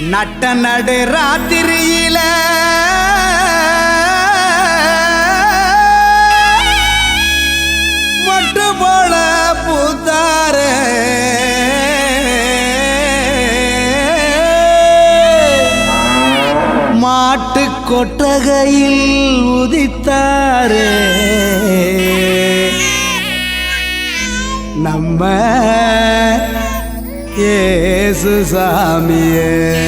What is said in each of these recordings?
நட்ட நடு ராத்திரியில மட்டு போல பூத்தார. மாட்டு கொட்டகையில் உதித்தாரே. நம்ம ஏசு சாமியே.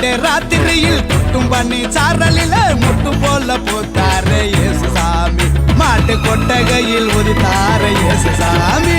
நட்ட ராத்திரியில் குட்டும் பண்ணி சாரலில முட்டு போல போத்தாரே இயேசு சாமி மாட்டு கொட்டகையில் உதித்தாரு இயேசு சாமி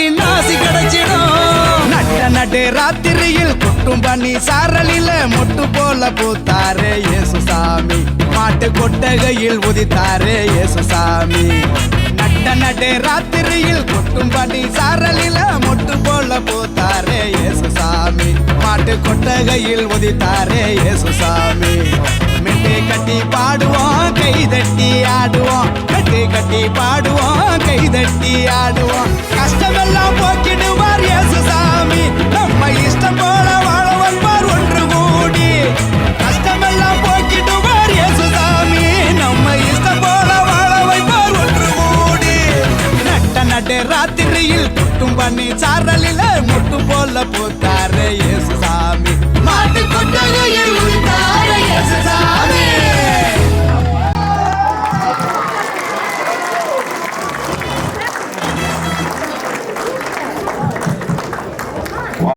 மாதிரி நாசி கிடைச்சிடும். நட்ட நட்டு ராத்திரியில் கொட்டும் பண்ணி சாரலில மொட்டு போல பூத்தாரே இயேசு மாட்டு கொட்டகையில் உதித்தாரே இயேசு நட்ட நட்டு ராத்திரியில் கொட்டும் பண்ணி சாரலில மொட்டு போல பூத்தாரே இயேசு மாட்டு கொட்டகையில் உதித்தாரே இயேசு மெட்டை கட்டி பாடுவோம் கை தட்டி ஆடுவோம். கட்டி கட்டி பாடுவோம்